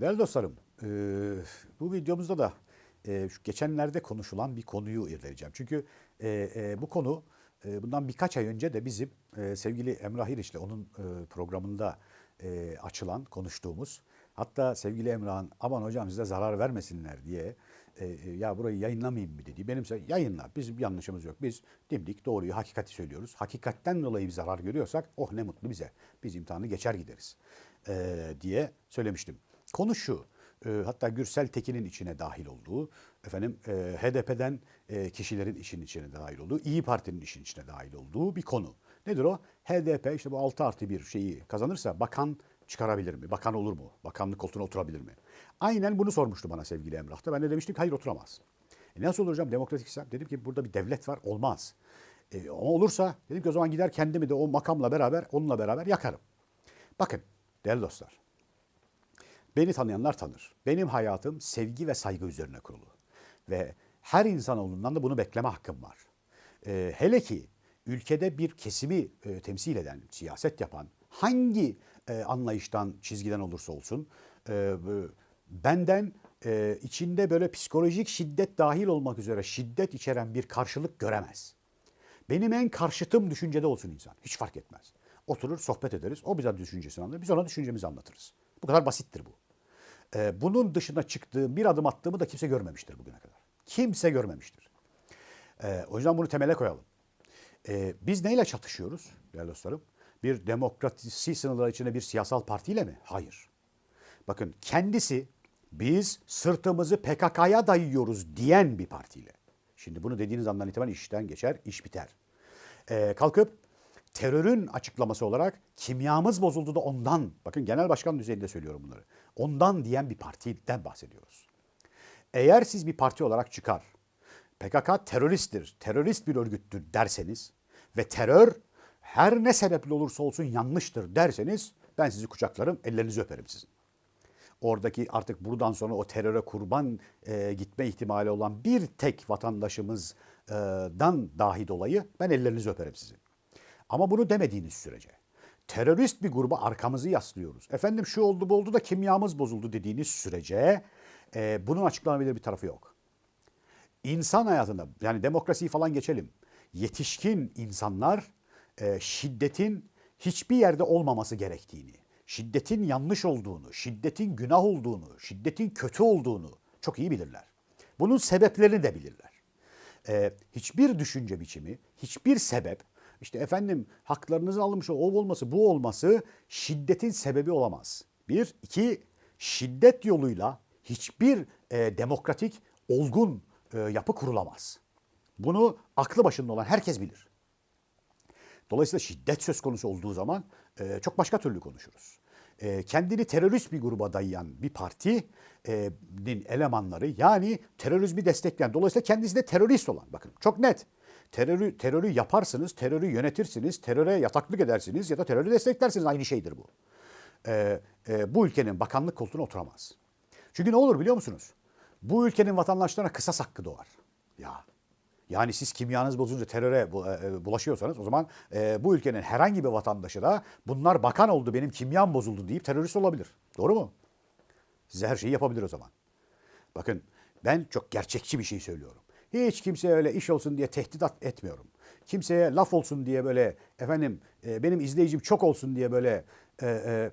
Değerli dostlarım, e, bu videomuzda da e, şu geçenlerde konuşulan bir konuyu irdeleyeceğim. Çünkü e, e, bu konu e, bundan birkaç ay önce de bizim e, sevgili Emrah İriç'le onun e, programında e, açılan, konuştuğumuz, hatta sevgili Emrah'ın aman hocam size zarar vermesinler diye e, e, ya burayı yayınlamayayım mı dediği. Benimse yayınla, bizim bir yanlışımız yok. Biz dimdik doğruyu, hakikati söylüyoruz. Hakikatten dolayı bir zarar görüyorsak oh ne mutlu bize. Biz imtihanı geçer gideriz e, diye söylemiştim. Konu şu, e, hatta Gürsel Tekin'in içine dahil olduğu, efendim e, HDP'den e, kişilerin işin içine dahil olduğu, İyi Parti'nin işin içine dahil olduğu bir konu. Nedir o? HDP işte bu 6 artı bir şeyi kazanırsa bakan çıkarabilir mi? Bakan olur mu? Bakanlık koltuğuna oturabilir mi? Aynen bunu sormuştu bana sevgili Emrah da. Ben de demiştim ki hayır oturamaz. E nasıl olur hocam demokratik sistem? Dedim ki burada bir devlet var olmaz. E, ama olursa dedim ki o zaman gider kendimi de o makamla beraber onunla beraber yakarım. Bakın değerli dostlar. Beni tanıyanlar tanır. Benim hayatım sevgi ve saygı üzerine kurulu. Ve her insanoğlundan da bunu bekleme hakkım var. Ee, hele ki ülkede bir kesimi e, temsil eden, siyaset yapan, hangi e, anlayıştan, çizgiden olursa olsun, e, benden e, içinde böyle psikolojik şiddet dahil olmak üzere şiddet içeren bir karşılık göremez. Benim en karşıtım düşüncede olsun insan. Hiç fark etmez. Oturur sohbet ederiz. O bize düşüncesini anlatır. Biz ona düşüncemizi anlatırız. Bu kadar basittir bu. Ee, bunun dışına çıktığım, bir adım attığımı da kimse görmemiştir bugüne kadar. Kimse görmemiştir. Ee, o yüzden bunu temele koyalım. Ee, biz neyle çatışıyoruz değerli dostlarım? Bir demokrasi sınırları içinde bir siyasal partiyle mi? Hayır. Bakın kendisi biz sırtımızı PKK'ya dayıyoruz diyen bir partiyle. Şimdi bunu dediğiniz andan itibaren işten geçer, iş biter. Ee, kalkıp terörün açıklaması olarak kimyamız bozuldu da ondan, bakın genel başkan düzeyinde söylüyorum bunları, ondan diyen bir partiden bahsediyoruz. Eğer siz bir parti olarak çıkar, PKK teröristtir, terörist bir örgüttür derseniz ve terör her ne sebeple olursa olsun yanlıştır derseniz ben sizi kucaklarım, ellerinizi öperim sizin. Oradaki artık buradan sonra o teröre kurban e, gitme ihtimali olan bir tek vatandaşımızdan dahi dolayı ben ellerinizi öperim sizin. Ama bunu demediğiniz sürece terörist bir gruba arkamızı yaslıyoruz. Efendim şu oldu bu oldu da kimyamız bozuldu dediğiniz sürece e, bunun açıklanabilir bir tarafı yok. İnsan hayatında yani demokrasiyi falan geçelim. Yetişkin insanlar e, şiddetin hiçbir yerde olmaması gerektiğini, şiddetin yanlış olduğunu, şiddetin günah olduğunu, şiddetin kötü olduğunu çok iyi bilirler. Bunun sebeplerini de bilirler. E, hiçbir düşünce biçimi, hiçbir sebep işte efendim haklarınızın alınmış o olması bu olması şiddetin sebebi olamaz. Bir, iki şiddet yoluyla hiçbir e, demokratik olgun e, yapı kurulamaz. Bunu aklı başında olan herkes bilir. Dolayısıyla şiddet söz konusu olduğu zaman e, çok başka türlü konuşuruz. E, kendini terörist bir gruba dayayan bir partinin elemanları yani terörizmi destekleyen dolayısıyla kendisi de terörist olan bakın çok net terörü terörü yaparsınız, terörü yönetirsiniz, teröre yataklık edersiniz ya da terörü desteklersiniz. Aynı şeydir bu. Ee, e, bu ülkenin bakanlık koltuğuna oturamaz. Çünkü ne olur biliyor musunuz? Bu ülkenin vatandaşlarına kısas hakkı doğar. Ya yani siz kimyanız bozunca teröre e, bulaşıyorsanız o zaman e, bu ülkenin herhangi bir vatandaşı da bunlar bakan oldu benim kimyam bozuldu deyip terörist olabilir. Doğru mu? Size her şeyi yapabilir o zaman. Bakın ben çok gerçekçi bir şey söylüyorum. Hiç kimseye öyle iş olsun diye tehdit etmiyorum. Kimseye laf olsun diye böyle efendim e, benim izleyicim çok olsun diye böyle e, e,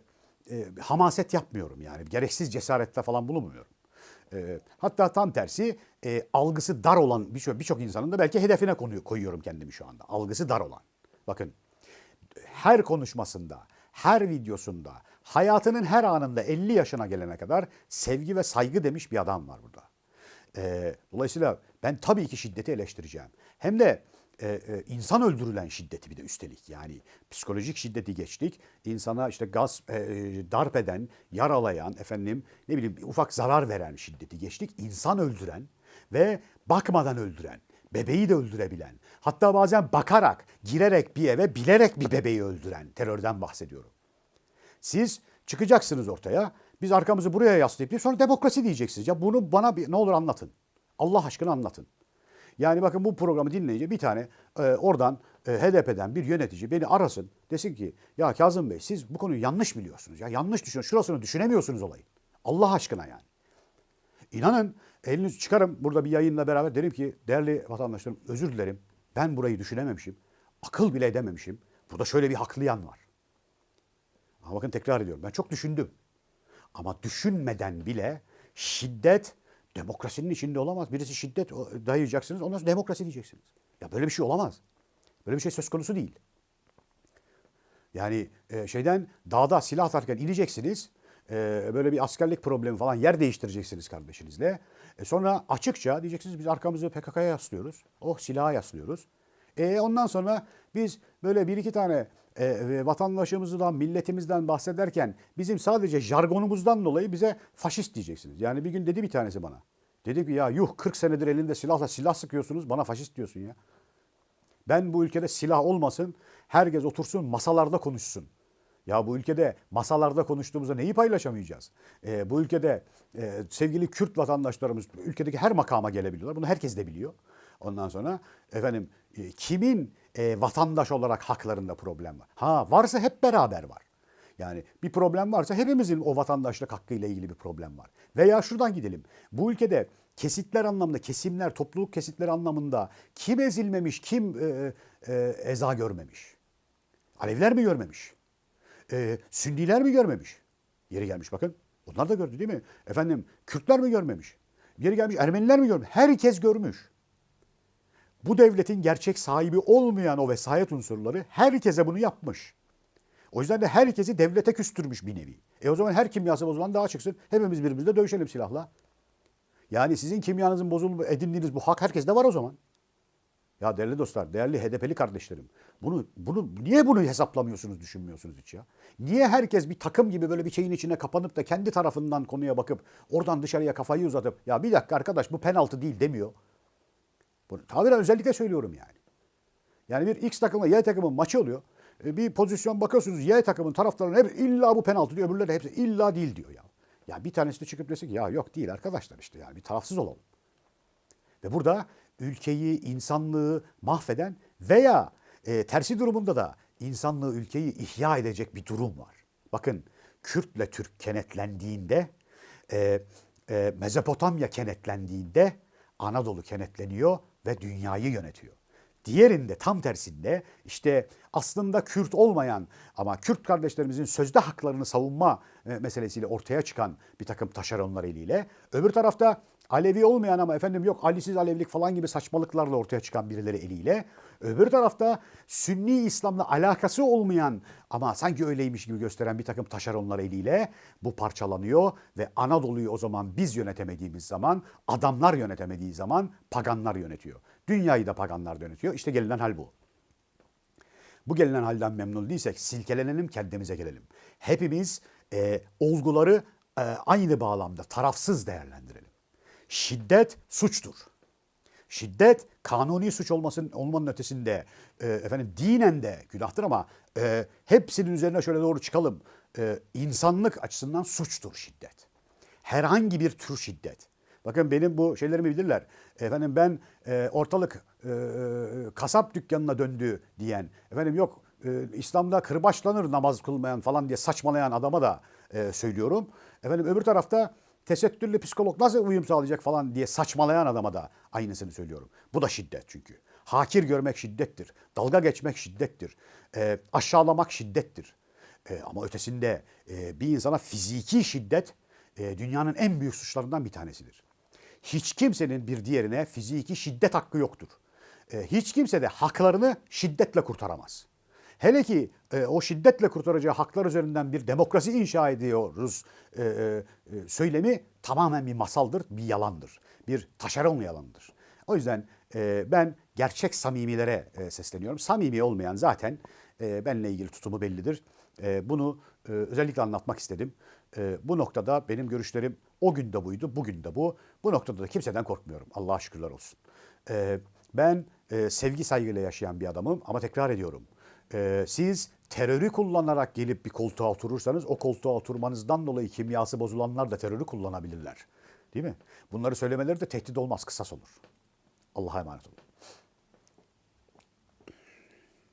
e, hamaset yapmıyorum yani. Gereksiz cesarette falan bulunmuyorum. E, hatta tam tersi e, algısı dar olan birçok birçok insanın da belki hedefine konuyu, koyuyorum kendimi şu anda. Algısı dar olan. Bakın her konuşmasında, her videosunda, hayatının her anında 50 yaşına gelene kadar sevgi ve saygı demiş bir adam var burada. E, dolayısıyla ben tabii ki şiddeti eleştireceğim. Hem de e, e, insan öldürülen şiddeti bir de üstelik yani psikolojik şiddeti geçtik. İnsana işte gaz e, darp eden, yaralayan, efendim ne bileyim ufak zarar veren şiddeti geçtik. İnsan öldüren ve bakmadan öldüren, bebeği de öldürebilen, hatta bazen bakarak, girerek bir eve bilerek bir bebeği öldüren terörden bahsediyorum. Siz çıkacaksınız ortaya. Biz arkamızı buraya yaslayıp sonra demokrasi diyeceksiniz. Ya bunu bana bir, ne olur anlatın. Allah aşkına anlatın. Yani bakın bu programı dinleyince bir tane e, oradan e, HDP'den bir yönetici beni arasın. Desin ki ya Kazım Bey siz bu konuyu yanlış biliyorsunuz. Ya yanlış düşünüyorsunuz. Şurasını düşünemiyorsunuz olayın. Allah aşkına yani. İnanın elinizi çıkarım burada bir yayınla beraber derim ki değerli vatandaşlarım özür dilerim. Ben burayı düşünememişim. Akıl bile edememişim. Burada şöyle bir haklı yan var. Ama bakın tekrar ediyorum. Ben çok düşündüm. Ama düşünmeden bile şiddet demokrasinin içinde olamaz. Birisi şiddet dayayacaksınız ondan sonra demokrasi diyeceksiniz. Ya böyle bir şey olamaz. Böyle bir şey söz konusu değil. Yani e, şeyden dağda silah atarken ineceksiniz. E, böyle bir askerlik problemi falan yer değiştireceksiniz kardeşinizle. E, sonra açıkça diyeceksiniz biz arkamızı PKK'ya yaslıyoruz. Oh silaha yaslıyoruz. E, ondan sonra biz böyle bir iki tane e, vatandaşımızdan, milletimizden bahsederken bizim sadece jargonumuzdan dolayı bize faşist diyeceksiniz. Yani bir gün dedi bir tanesi bana. Dedi ki ya yuh 40 senedir elinde silahla silah sıkıyorsunuz bana faşist diyorsun ya. Ben bu ülkede silah olmasın, herkes otursun masalarda konuşsun. Ya bu ülkede masalarda konuştuğumuzda neyi paylaşamayacağız? Ee, bu ülkede e, sevgili Kürt vatandaşlarımız ülkedeki her makama gelebiliyorlar. Bunu herkes de biliyor. Ondan sonra efendim e, kimin e, vatandaş olarak haklarında problem var? Ha varsa hep beraber var. Yani bir problem varsa hepimizin o vatandaşlık hakkıyla ilgili bir problem var. Veya şuradan gidelim. Bu ülkede kesitler anlamında, kesimler, topluluk kesitleri anlamında kim ezilmemiş, kim e, e, eza görmemiş? Alevler mi görmemiş? E, Sünniler mi görmemiş? Yeri gelmiş bakın. Onlar da gördü değil mi? Efendim Kürtler mi görmemiş? Yeri gelmiş Ermeniler mi görmüş? Herkes görmüş. Bu devletin gerçek sahibi olmayan o vesayet unsurları herkese bunu yapmış. O yüzden de herkesi devlete küstürmüş bir nevi. E o zaman her kimyası bozulan daha çıksın. Hepimiz birbirimizle dövüşelim silahla. Yani sizin kimyanızın bozulma edindiğiniz bu hak herkeste var o zaman. Ya değerli dostlar, değerli HDP'li kardeşlerim. Bunu, bunu niye bunu hesaplamıyorsunuz, düşünmüyorsunuz hiç ya? Niye herkes bir takım gibi böyle bir şeyin içine kapanıp da kendi tarafından konuya bakıp oradan dışarıya kafayı uzatıp ya bir dakika arkadaş bu penaltı değil demiyor. Bunu tabiren özellikle söylüyorum yani. Yani bir X takımla Y takımın maçı oluyor. E, bir pozisyon bakıyorsunuz Y takımın taraftarının hep illa bu penaltı diyor. Öbürleri de hepsi illa değil diyor ya. Ya bir tanesi de çıkıp desin ki ya yok değil arkadaşlar işte yani bir tarafsız olalım. Ve burada ülkeyi, insanlığı mahveden veya e, tersi durumunda da insanlığı, ülkeyi ihya edecek bir durum var. Bakın Kürtle Türk kenetlendiğinde, e, e, Mezopotamya kenetlendiğinde Anadolu kenetleniyor ve dünyayı yönetiyor. Diğerinde tam tersinde işte aslında Kürt olmayan ama Kürt kardeşlerimizin sözde haklarını savunma e, meselesiyle ortaya çıkan bir takım taşeronlar eliyle. Öbür tarafta Alevi olmayan ama efendim yok Alisiz Alevlik falan gibi saçmalıklarla ortaya çıkan birileri eliyle. Öbür tarafta Sünni İslam'la alakası olmayan ama sanki öyleymiş gibi gösteren bir takım taşeronlar eliyle bu parçalanıyor ve Anadolu'yu o zaman biz yönetemediğimiz zaman, adamlar yönetemediği zaman paganlar yönetiyor. Dünyayı da paganlar yönetiyor. İşte gelinen hal bu. Bu gelinen halden memnun değilsek silkelenelim kendimize gelelim. Hepimiz e, olguları e, aynı bağlamda tarafsız değerlendirelim. Şiddet suçtur. Şiddet kanuni suç olmasının olmanın ötesinde e, efendim dinen de günahtır ama e, hepsinin üzerine şöyle doğru çıkalım. E, insanlık açısından suçtur şiddet. Herhangi bir tür şiddet. Bakın benim bu şeylerimi bilirler. Efendim ben e, ortalık e, kasap dükkanına döndü diyen, efendim yok e, İslam'da kırbaçlanır namaz kılmayan falan diye saçmalayan adama da e, söylüyorum. Efendim öbür tarafta tesettürlü psikolog nasıl uyum sağlayacak falan diye saçmalayan adama da aynısını söylüyorum. Bu da şiddet çünkü. Hakir görmek şiddettir. Dalga geçmek şiddettir. E, aşağılamak şiddettir. E, ama ötesinde e, bir insana fiziki şiddet e, dünyanın en büyük suçlarından bir tanesidir. Hiç kimsenin bir diğerine fiziki şiddet hakkı yoktur. E, hiç kimse de haklarını şiddetle kurtaramaz. Hele ki e, o şiddetle kurtaracağı haklar üzerinden bir demokrasi inşa ediyoruz e, söylemi tamamen bir masaldır, bir yalandır. Bir taşeron yalandır. O yüzden ben gerçek samimilere sesleniyorum. Samimi olmayan zaten e, benimle ilgili tutumu bellidir. Bunu özellikle anlatmak istedim. E, bu noktada benim görüşlerim o gün de buydu, bugün de bu. Bu noktada da kimseden korkmuyorum. Allah'a şükürler olsun. E, ben e, sevgi saygıyla yaşayan bir adamım ama tekrar ediyorum. E, siz terörü kullanarak gelip bir koltuğa oturursanız o koltuğa oturmanızdan dolayı kimyası bozulanlar da terörü kullanabilirler. Değil mi? Bunları söylemeleri de tehdit olmaz, kısas olur. Allah'a emanet olun.